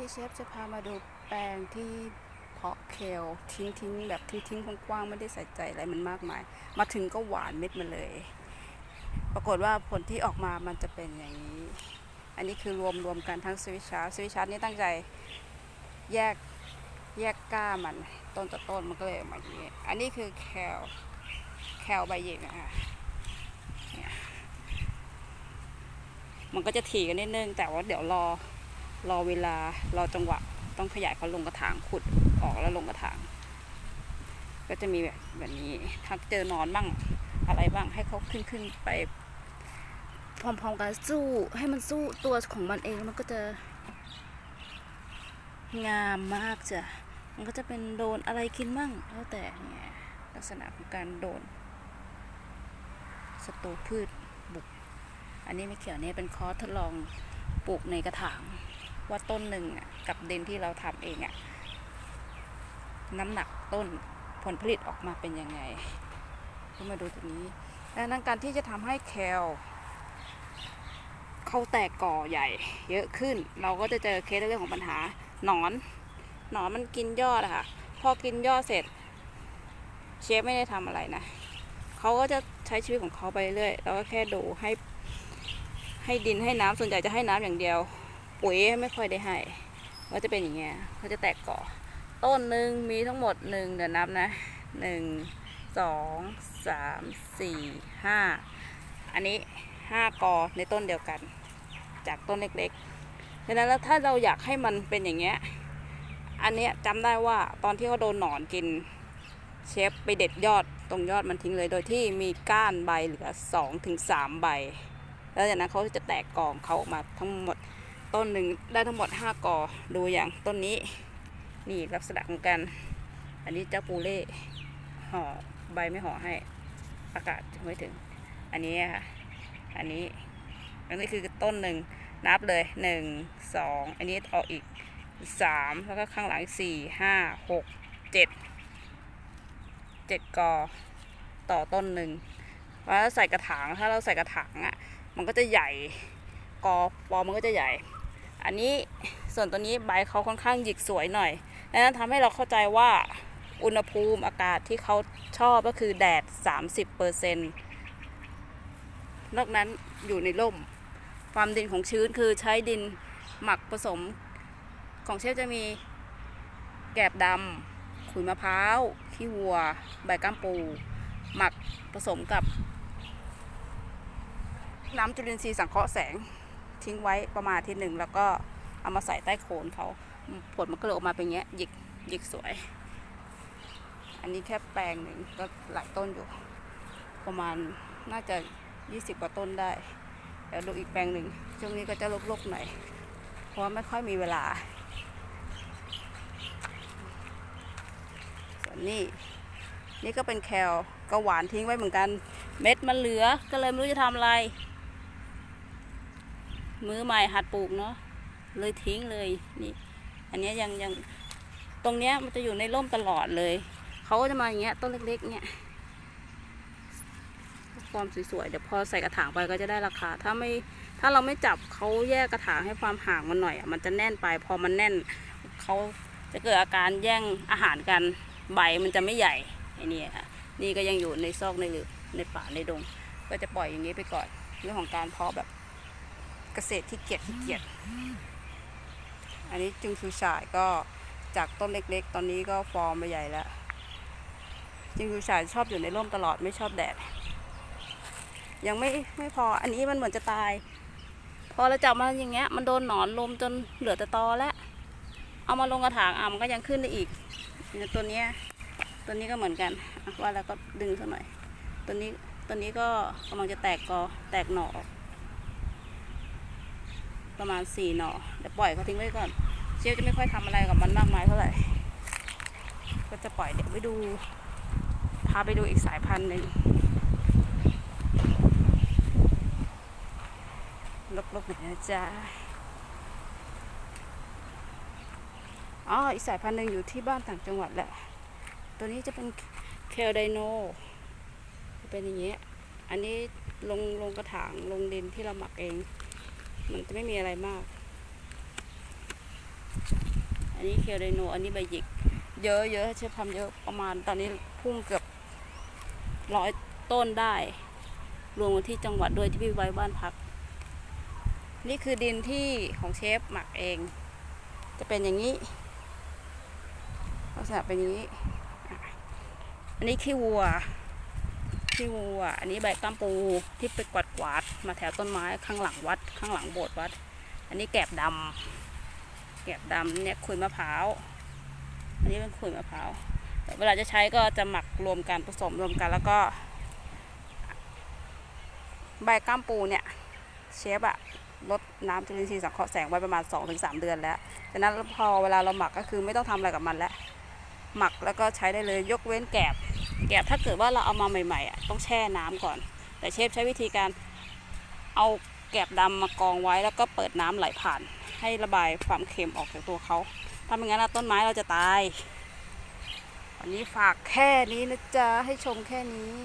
นี้เชฟจะพามาดูแปลงที่เพาะเคลทิ้งทิ้งๆแบบทิ้งทิ้งๆกว้างๆไม่ได้ใส่ใจอะไรมันมากมาย มาถึงก็หวานเม็ดมาเลย ปรากฏว่าผลที่ออกมามันจะเป็นอย่างนี้ อันนี้คือรวมรวมกันทั้งสวิชชาร์สวิชชาร์นี่ตั้งใจแยกแยกก้ามันต้นต่อต้นมันก็เลยออกมาอย่างนี้ อันนี้คือแคลแคลใบหยิกนะคะเนี่ยมันก็จะถี่กันนิดนึงแต่ว่าเดี๋ยวรอ รอเวลารอจังหวะ ต้องขยายเขาลงกระถางขุดออกแล้วลงกระถาง ก็จะมีแบบแบบนี้ถ้าเจอนอนบ้างอะไรบ้างให้เขาขึ้นขึ้นไป พร้อมๆกันสู้ให้มันสู้ตัวของมันเองมันก็จะ งามมากจ้ะมันก็จะเป็นโดนอะไรกินมั่งแล้วแต่เนี่ยลักษณะของการโดนศัตรูพืชบุก อันนี้ไม่เกี่ยวนี่เป็นคอร์สทดลองปลูกในกระถาง ว่าต้นหนึ่งกับดินที่เราทำเองอะน้ำหนักต้นผลผลิตออกมาเป็นยังไงก็มาดูตรงนี้ดังนั้นการที่จะทำให้แคลเขาแตกก่อใหญ่ เยอะขึ้น เราก็จะเจอเคสเรื่องของปัญหาหนอนหนอนมันกินยอดอะค่ะ พอกินยอดเสร็จ เชฟไม่ได้ทำอะไรนะเขาก็จะใช้ชีวิตของเขาไปเรื่อยแล้วก็แค่ดูให้ให้ดินให้น้ำส่วนใหญ่จะให้น้ำอย่างเดียว ปุ๋ยไม่ค่อยได้ให้ก็จะเป็นอย่างเงี้ยเขาจะแตกก่อ ต้นหนึ่งมีทั้งหมดหนึ่งเดี๋ยวนับนะหนึ่งสองสามสี่ห้าอันนี้ห้ากอในต้นเดียวกัน จากต้นเล็กๆดังนั้นแล้วถ้าเราอยากให้มันเป็นอย่างเงี้ยอันเนี้ยจำได้ว่าตอนที่เขาโดนหนอนกินเชฟไปเด็ดยอดตรงยอดมันทิ้งเลยโดยที่มีก้านใบเหลือสองถึงสามใบ แล้วจากนั้นเขาจะแตกกอของเขาออกมาทั้งหมด ต้นหนึ่งได้ทั้งหมด 5กอดูอย่างต้นนี้ นี่ลักษณะของการอันนี้เจ้าปูเล่ห่อใบไม่ห่อให้อากาศไม่ถึง อันนี้ค่ะ อันนี้ อันนี้คือต้นหนึ่งนับเลยหนึ่งสองอันนี้ออกอีกสามแล้วก็ข้างหลังสี่ห้าหกเจ็ดเจ็ดกอต่อต้นหนึ่งแล้วใส่กระถางถ้าเราใส่กระถางอะมันก็จะใหญ่กอปอมันก็จะใหญ่ อันนี้ส่วนตัวนี้ใบเขาค่อนข้างหยิกสวยหน่อยดังนั้นทำให้เราเข้าใจว่าอุณหภูมิอากาศที่เขาชอบก็คือแดด 30เปอร์เซ็นต์นอกนั้นอยู่ในร่ม ความดินของชื้นคือใช้ดินหมักผสมของเชฟจะมีแกบดำขุยมะพร้าวขี้วัว ใบก้ามปู หมักผสมกับ น้ำจุลินทรีย์สังเคราะห์แสง ทิ้งไว้ประมาณทีหนึ่งแล้วก็เอามาใส่ใต้โคนเขาผลมันก็เลยออกมาเป็นเงี้ยหยิกหยิกสวย อันนี้แค่แปลงหนึ่งก็หลายต้นอยู่ ประมาณน่าจะ 20 กว่าต้นได้เดี๋ยวดูอีกแปลงหนึ่งช่วงนี้ก็จะลกๆหน่อยเพราะว่าไม่ค่อยมีเวลา ส่วนนี้นี่ก็เป็นแคลก็หวานทิ้งไว้เหมือนกัน เม็ดมันเหลือก็เลยไม่รู้จะทำอะไร มือใหม่หัดปลูกเนาะเลยทิ้งเลยนี่ อันนี้ยังยังตรงเนี้ยมันจะอยู่ในร่มตลอดเลยเขาก็จะมาอย่างเงี้ยต้นเล็กๆเนี่ยฟอร์มสวยๆเดี๋ยวพอใส่กระถางไปก็จะได้ราคา ถ้าไม่ถ้าเราไม่จับเขาแยกกระถางให้ความห่างมันหน่อยอะมันจะแน่นไป พอมันแน่นเขาจะเกิดอาการแย่งอาหารกันใบมันจะไม่ใหญ่ไอ้นี่ค่ะนี่ก็ยังอยู่ในซอกในหรือในป่าในดง ก็จะปล่อยอย่างนี้ไปก่อนเรื่องของการเพาะแบบ เกษตรที่เกียจที่เกียจอันนี้จึงคือฉายก็จากต้นเล็กๆ ตอนนี้ก็ฟอร์มไปใหญ่แล้ว จึงคือฉายชอบอยู่ในร่มตลอดไม่ชอบแดด ยังไม่ไม่พออันนี้มันเหมือนจะตาย พอเราจับมาอย่างเงี้ยมันโดนหนอนลมจนเหลือแต่ตอแล้วเอามาลงกระถางอะมันก็ยังขึ้นได้อีกตัวเนี้ยตัวนี้ก็เหมือนกันว่าแล้วก็ดึงสักหน่อย ตัวนี้ตัวนี้ก็กำลังจะแตกกอแตกหน่อออก ประมาณสี่หน่อเดี๋ยวปล่อยเขาทิ้งไว้ก่อน เชฟจะไม่ค่อยทำอะไรกับมันมากมายเท่าไหร่ ก็จะปล่อยเดี๋ยวไปดู พาไปดูอีกสายพันธุ์หนึ่งลบๆหน่อยนะจ๊ะอ๋ออีกสายพันธุ์หนึ่งอยู่ที่บ้านต่างจังหวัดแหละ ตัวนี้จะเป็นเคลไดโนจะเป็นอย่างเงี้ย อันนี้ลงลงกระถางลงดินที่เราหมักเอง มันจะไม่มีอะไรมาก อันนี้เคลไดโน อันนี้ใบหยิก เยอะเยอะเชฟทำเยอะประมาณตอนนี้พุ่งเกือบร้อยต้นได้ รวมที่จังหวัดด้วยที่พี่ไว้บ้านพัก นี่คือดินที่ของเชฟหมักเอง จะเป็นอย่างนี้ลักษณะเป็นอย่างนี้ อันนี้ขี้วัว ขี้วัว อันนี้ใบกล้ามปูที่ไปกวาดกวาดมาแถวต้นไม้ข้างหลังวัด ข้างหลังโบสถ์วัด อันนี้แกบดำแกบดำเนี่ยขุยมะพร้าว อันนี้เป็นขุยมะพร้าว เวลาจะใช้ก็จะหมักรวมกันผสมรวมกันแล้วก็ ใบกล้ามปูเนี่ยเชฟอะลดน้ำจุลินทรีย์สังเคราะห์แสงไว้ประมาณ 2-3 เดือนแล้วดังนั้นพอเวลาเราหมักก็คือไม่ต้องทำอะไรกับมันแล้ว หมักแล้วก็ใช้ได้เลยยกเว้นแกบ แกบถ้าเกิดว่าเราเอามาใหม่ๆอะต้องแช่น้ำก่อน แต่เชฟใช้วิธีการเอาแกบดำมากองไว้แล้วก็เปิดน้ำไหลผ่าน ให้ระบายความเค็มออกจากตัวเขาถ้าไม่งั้นต้นไม้เราจะตายวันนี้ฝากแค่นี้นะจ๊ะให้ชมแค่นี้